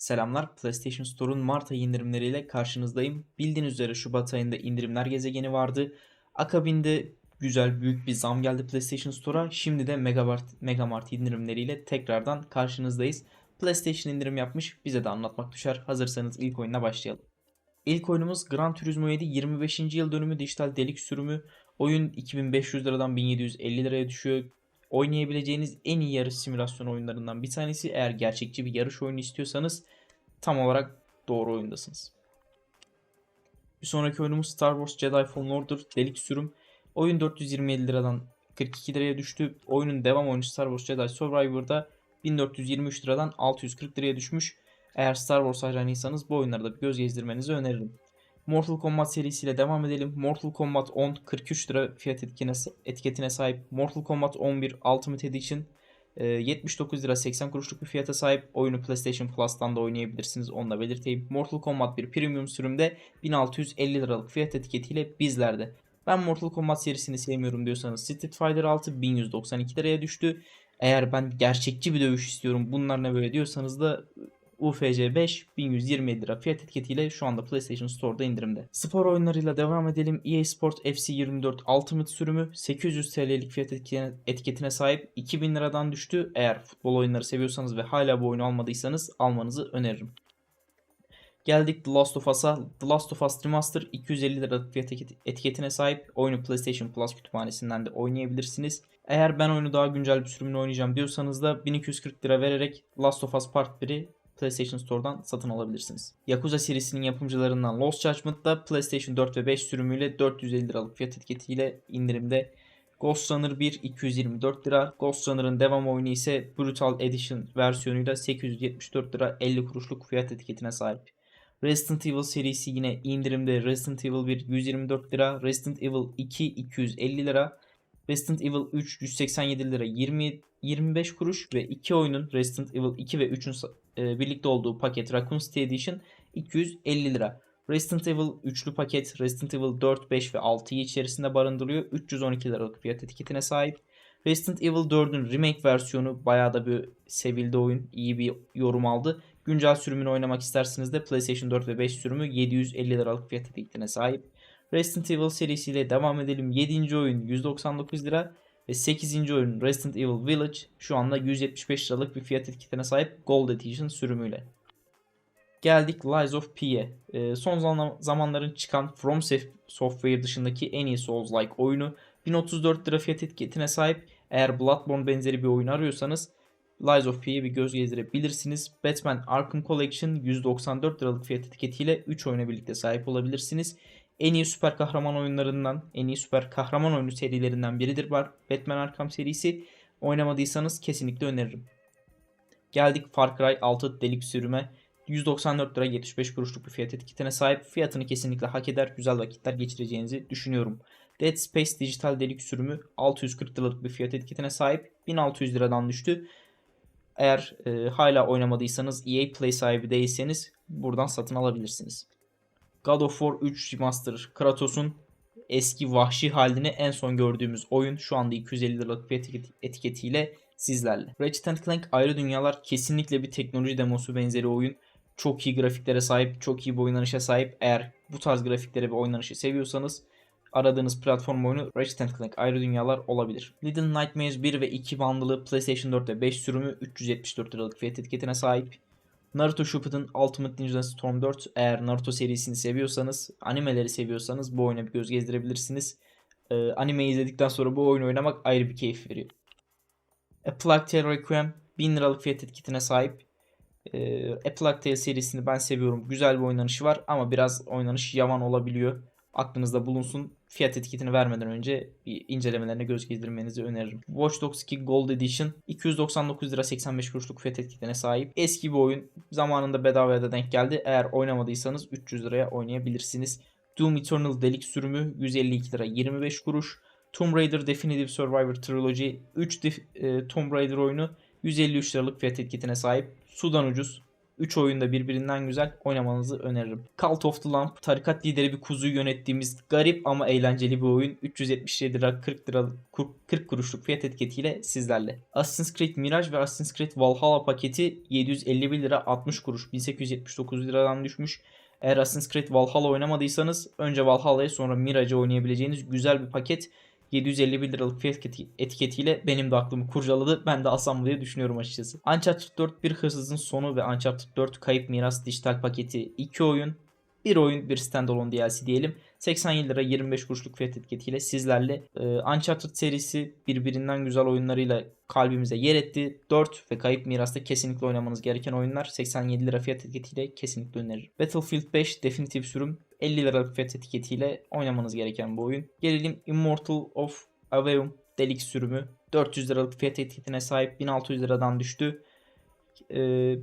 Selamlar, PlayStation Store'un Mart ayı indirimleriyle karşınızdayım. Bildiğiniz üzere Şubat ayında indirimler gezegeni vardı. Akabinde güzel büyük bir zam geldi PlayStation Store'a. Şimdi de Megamart, Megamart indirimleriyle tekrardan karşınızdayız. PlayStation indirim yapmış, bize de anlatmak düşer. Hazırsanız ilk oyunla başlayalım. İlk oyunumuz Gran Turismo 7 25. yıl dönümü dijital delik sürümü. Oyun 2500 liradan 1750 liraya düşüyor. Oynayabileceğiniz en iyi yarış simülasyon oyunlarından bir tanesi. Eğer gerçekçi bir yarış oyunu istiyorsanız tam olarak doğru oyundasınız. Bir sonraki oyunumuz Star Wars Jedi Fallen Order delik sürüm. Oyun 427 liradan 42 liraya düştü. Oyunun devam oyunu Star Wars Jedi Survivor'da 1423 liradan 640 liraya düşmüş. Eğer Star Wars hayranıysanız bu oyunlara da bir göz gezdirmenizi öneririm. Mortal Kombat serisiyle devam edelim. Mortal Kombat 10 43 lira fiyat etiketine, sahip. Mortal Kombat 11 Ultimate Edition e, 79 lira 80 kuruşluk bir fiyata sahip. Oyunu PlayStation Plus'tan da oynayabilirsiniz. Onu da belirteyim. Mortal Kombat 1 Premium sürümde 1650 liralık fiyat etiketiyle bizlerde. Ben Mortal Kombat serisini sevmiyorum diyorsanız Street Fighter 6 1192 liraya düştü. Eğer ben gerçekçi bir dövüş istiyorum bunlar ne böyle diyorsanız da UFC 5 1127 lira fiyat etiketiyle şu anda PlayStation Store'da indirimde. Spor oyunlarıyla devam edelim. EA Sport FC 24 Ultimate sürümü 800 TL'lik fiyat etiketine, sahip 2000 liradan düştü. Eğer futbol oyunları seviyorsanız ve hala bu oyunu almadıysanız almanızı öneririm. Geldik The Last of Us'a. The Last of Us Remaster 250 liralık fiyat etiketine sahip. Oyunu PlayStation Plus kütüphanesinden de oynayabilirsiniz. Eğer ben oyunu daha güncel bir sürümünü oynayacağım diyorsanız da 1240 lira vererek Last of Us Part 1'i PlayStation Store'dan satın alabilirsiniz. Yakuza serisinin yapımcılarından Lost Judgment da PlayStation 4 ve 5 sürümüyle 450 liralık fiyat etiketiyle indirimde. Ghost Runner 1 224 lira. Ghost Runner'ın devam oyunu ise Brutal Edition versiyonuyla 874 lira 50 kuruşluk fiyat etiketine sahip. Resident Evil serisi yine indirimde. Resident Evil 1 124 lira. Resident Evil 2 250 lira. Resident Evil 3 187 lira 20 25 kuruş ve iki oyunun Resident Evil 2 ve 3'ün e, birlikte olduğu paket Raccoon City Edition 250 lira. Resident Evil üçlü paket Resident Evil 4, 5 ve 6'yı içerisinde barındırıyor. 312 liralık fiyat etiketine sahip. Resident Evil 4'ün remake versiyonu bayağı da bir sevildi oyun. iyi bir yorum aldı. Güncel sürümünü oynamak isterseniz de PlayStation 4 ve 5 sürümü 750 liralık fiyat etiketine sahip. Resident Evil serisiyle devam edelim. 7. oyun 199 lira ve 8. oyun Resident Evil Village şu anda 175 liralık bir fiyat etiketine sahip Gold Edition sürümüyle. Geldik Lies of P'ye. Ee, son zamanların çıkan From Software dışındaki en iyi Souls-like oyunu 1034 lira fiyat etiketine sahip. Eğer Bloodborne benzeri bir oyun arıyorsanız Lies of P'ye bir göz gezdirebilirsiniz. Batman Arkham Collection 194 liralık fiyat etiketiyle 3 oyuna birlikte sahip olabilirsiniz en iyi süper kahraman oyunlarından, en iyi süper kahraman oyunu serilerinden biridir var. Batman Arkham serisi. Oynamadıysanız kesinlikle öneririm. Geldik Far Cry 6 delik sürüme. 194 lira 75 kuruşluk bir fiyat etiketine sahip. Fiyatını kesinlikle hak eder. Güzel vakitler geçireceğinizi düşünüyorum. Dead Space dijital delik sürümü 640 liralık bir fiyat etiketine sahip. 1600 liradan düştü. Eğer e, hala oynamadıysanız EA Play sahibi değilseniz buradan satın alabilirsiniz. God of War 3 Remaster Kratos'un eski vahşi halini en son gördüğümüz oyun şu anda 250 liralık bir etiketiyle sizlerle. Ratchet Clank ayrı dünyalar kesinlikle bir teknoloji demosu benzeri oyun. Çok iyi grafiklere sahip, çok iyi bir oynanışa sahip. Eğer bu tarz grafiklere ve oynanışı seviyorsanız aradığınız platform oyunu Ratchet Clank ayrı dünyalar olabilir. Little Nightmares 1 ve 2 bundle'ı PlayStation 4 ve 5 sürümü 374 liralık fiyat etiketine sahip. Naruto Shippuden Ultimate Ninja Storm 4 eğer Naruto serisini seviyorsanız, animeleri seviyorsanız bu oyuna bir göz gezdirebilirsiniz. Ee, animeyi izledikten sonra bu oyunu oynamak ayrı bir keyif veriyor. A Plague Tale Requiem 1000 liralık fiyat etiketine sahip. Ee, A Plague Tale serisini ben seviyorum. Güzel bir oynanışı var ama biraz oynanış yavan olabiliyor aklınızda bulunsun. Fiyat etiketini vermeden önce bir incelemelerine göz gezdirmenizi öneririm. Watch Dogs 2 Gold Edition 299 lira 85 kuruşluk fiyat etiketine sahip. Eski bir oyun. Zamanında bedavaya da denk geldi. Eğer oynamadıysanız 300 liraya oynayabilirsiniz. Doom Eternal Delik sürümü 152 lira 25 kuruş. Tomb Raider Definitive Survivor Trilogy 3 e, Tomb Raider oyunu 153 liralık fiyat etiketine sahip. Sudan ucuz. 3 oyunda birbirinden güzel oynamanızı öneririm. Cult of the Lamp tarikat lideri bir kuzuyu yönettiğimiz garip ama eğlenceli bir oyun. 377 lira 40 lira 40 kuruşluk fiyat etiketiyle sizlerle. Assassin's Creed Mirage ve Assassin's Creed Valhalla paketi 751 lira 60 kuruş 1879 liradan düşmüş. Eğer Assassin's Creed Valhalla oynamadıysanız önce Valhalla'yı sonra Mirage'ı oynayabileceğiniz güzel bir paket. 751 liralık fiyat etiketiyle benim de aklımı kurcaladı. Ben de alsam mı diye düşünüyorum açıkçası. Uncharted 4 bir hırsızın sonu ve Uncharted 4 kayıp miras dijital paketi 2 oyun. Bir oyun bir standalone DLC diyelim. 87 lira 25 kuruşluk fiyat etiketiyle sizlerle e, Uncharted serisi birbirinden güzel oyunlarıyla kalbimize yer etti. 4 ve Kayıp Miras'ta kesinlikle oynamanız gereken oyunlar 87 lira fiyat etiketiyle kesinlikle öneririm. Battlefield 5 definitif sürüm 50 lira fiyat etiketiyle oynamanız gereken bu oyun. Gelelim Immortal of Aveum Delik sürümü 400 liralık fiyat etiketine sahip 1600 liradan düştü. Ee,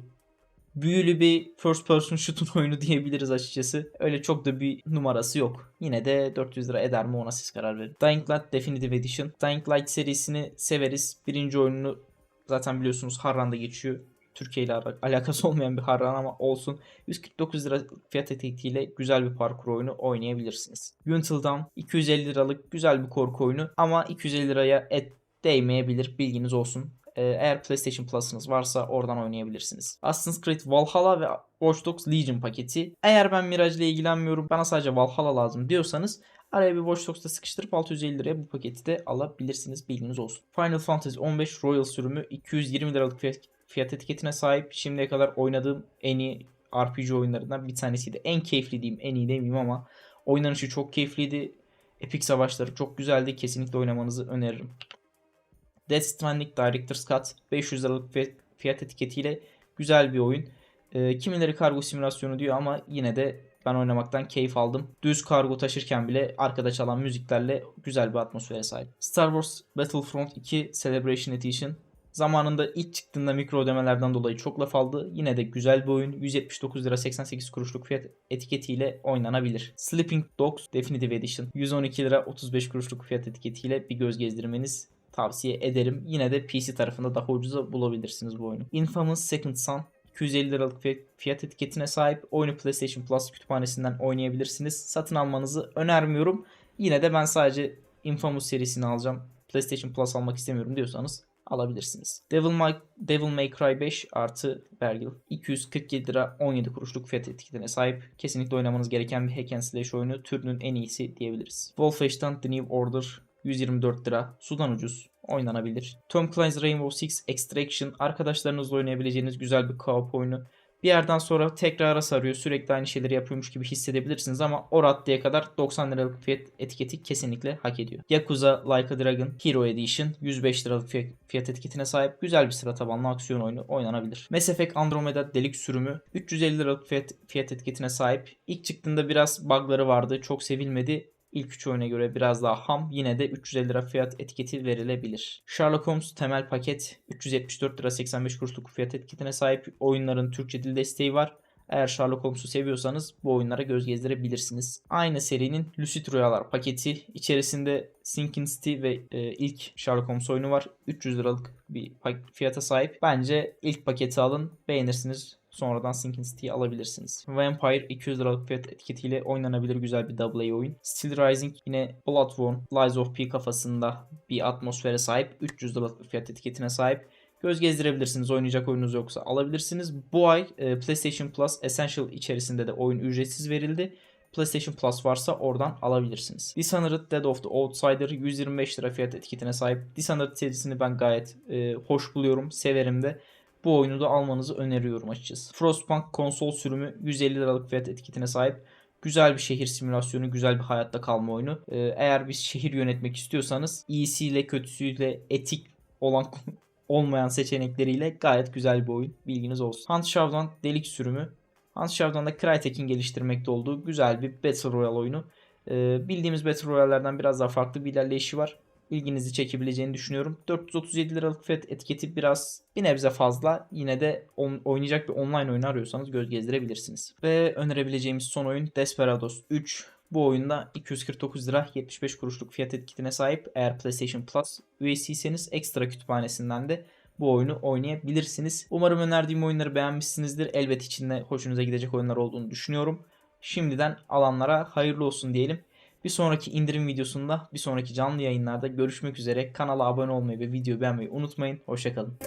büyülü bir first person shoot'un oyunu diyebiliriz açıkçası. Öyle çok da bir numarası yok. Yine de 400 lira eder mi ona siz karar verin. Dying Light Definitive Edition. Dying Light serisini severiz. Birinci oyununu zaten biliyorsunuz Harran'da geçiyor. Türkiye ile alakası olmayan bir Harran ama olsun. 149 lira fiyat etiketiyle güzel bir parkur oyunu oynayabilirsiniz. Until Dawn 250 liralık güzel bir korku oyunu ama 250 liraya et değmeyebilir bilginiz olsun. Ee, eğer PlayStation Plus'ınız varsa oradan oynayabilirsiniz. Assassin's Creed Valhalla ve Watch Dogs Legion paketi. Eğer ben Mirage ile ilgilenmiyorum bana sadece Valhalla lazım diyorsanız araya bir Watch Dogs'ta sıkıştırıp 650 liraya bu paketi de alabilirsiniz bilginiz olsun. Final Fantasy 15 Royal sürümü 220 liralık fiyat, fiyat etiketine sahip. Şimdiye kadar oynadığım en iyi RPG oyunlarından bir tanesiydi. En keyifli diyeyim en iyi demeyeyim ama oynanışı çok keyifliydi. Epic savaşları çok güzeldi. Kesinlikle oynamanızı öneririm. Death Stranding Director's Cut 500 liralık fiyat etiketiyle güzel bir oyun. E, kimileri kargo simülasyonu diyor ama yine de ben oynamaktan keyif aldım. Düz kargo taşırken bile arkada çalan müziklerle güzel bir atmosfere sahip. Star Wars Battlefront 2 Celebration Edition Zamanında ilk çıktığında mikro ödemelerden dolayı çok laf aldı. Yine de güzel bir oyun. 179 lira 88 kuruşluk fiyat etiketiyle oynanabilir. Sleeping Dogs Definitive Edition 112 lira 35 kuruşluk fiyat etiketiyle bir göz gezdirmeniz tavsiye ederim. Yine de PC tarafında daha ucuza bulabilirsiniz bu oyunu. Infamous Second Son 250 liralık fiyat etiketine sahip oyunu PlayStation Plus kütüphanesinden oynayabilirsiniz. Satın almanızı önermiyorum. Yine de ben sadece Infamous serisini alacağım. PlayStation Plus almak istemiyorum diyorsanız alabilirsiniz. Devil May, Devil May Cry 5 artı Vergil 247 lira 17 kuruşluk fiyat etiketine sahip. Kesinlikle oynamanız gereken bir hack and slash oyunu türünün en iyisi diyebiliriz. Wolfenstein The New Order 124 lira. Sudan ucuz. Oynanabilir. Tom Clancy's Rainbow Six Extraction arkadaşlarınızla oynayabileceğiniz güzel bir co-op oyunu. Bir yerden sonra tekrara sarıyor. Sürekli aynı şeyleri yapıyormuş gibi hissedebilirsiniz ama o raddeye kadar 90 liralık fiyat etiketi kesinlikle hak ediyor. Yakuza Like a Dragon Hero Edition 105 liralık fiyat etiketine sahip güzel bir sıra tabanlı aksiyon oyunu oynanabilir. Mass Effect Andromeda delik sürümü 350 liralık fiyat, fiyat etiketine sahip. İlk çıktığında biraz bugları vardı. Çok sevilmedi. İlk 3 oyuna göre biraz daha ham. Yine de 350 lira fiyat etiketi verilebilir. Sherlock Holmes temel paket 374 lira 85 kuruşluk fiyat etiketine sahip. Oyunların Türkçe dil desteği var. Eğer Sherlock Holmes'u seviyorsanız bu oyunlara göz gezdirebilirsiniz. Aynı serinin Lucid Rüyalar paketi. içerisinde Sinking City ve e, ilk Sherlock Holmes oyunu var. 300 liralık bir fiyata sahip. Bence ilk paketi alın. Beğenirsiniz. Sonradan Sinking City'yi alabilirsiniz. Vampire 200 liralık fiyat etiketiyle oynanabilir güzel bir AA oyun. Steel Rising yine Bloodborne, Lies of P kafasında bir atmosfere sahip. 300 liralık fiyat etiketine sahip. Göz gezdirebilirsiniz. Oynayacak oyununuz yoksa alabilirsiniz. Bu ay e, PlayStation Plus Essential içerisinde de oyun ücretsiz verildi. PlayStation Plus varsa oradan alabilirsiniz. Dishonored Dead of the Outsider 125 lira fiyat etiketine sahip. Dishonored serisini ben gayet e, hoş buluyorum. Severim de bu oyunu da almanızı öneriyorum açıkçası. Frostpunk konsol sürümü 150 liralık fiyat etiketine sahip. Güzel bir şehir simülasyonu, güzel bir hayatta kalma oyunu. Ee, eğer bir şehir yönetmek istiyorsanız iyisiyle kötüsüyle etik olan olmayan seçenekleriyle gayet güzel bir oyun. Bilginiz olsun. Hunt Shaw'dan delik sürümü. Hunt Shaw'dan da Crytek'in geliştirmekte olduğu güzel bir Battle Royale oyunu. Ee, bildiğimiz Battle Royale'lerden biraz daha farklı bir ilerleyişi var ilginizi çekebileceğini düşünüyorum. 437 liralık fiyat etiketi biraz bir nebze fazla. Yine de on, oynayacak bir online oyun arıyorsanız göz gezdirebilirsiniz. Ve önerebileceğimiz son oyun Desperados 3. Bu oyunda 249 lira 75 kuruşluk fiyat etiketine sahip. Eğer PlayStation Plus üyesiyseniz ekstra kütüphanesinden de bu oyunu oynayabilirsiniz. Umarım önerdiğim oyunları beğenmişsinizdir. Elbet içinde hoşunuza gidecek oyunlar olduğunu düşünüyorum. Şimdiden alanlara hayırlı olsun diyelim. Bir sonraki indirim videosunda, bir sonraki canlı yayınlarda görüşmek üzere. Kanala abone olmayı ve videoyu beğenmeyi unutmayın. Hoşçakalın.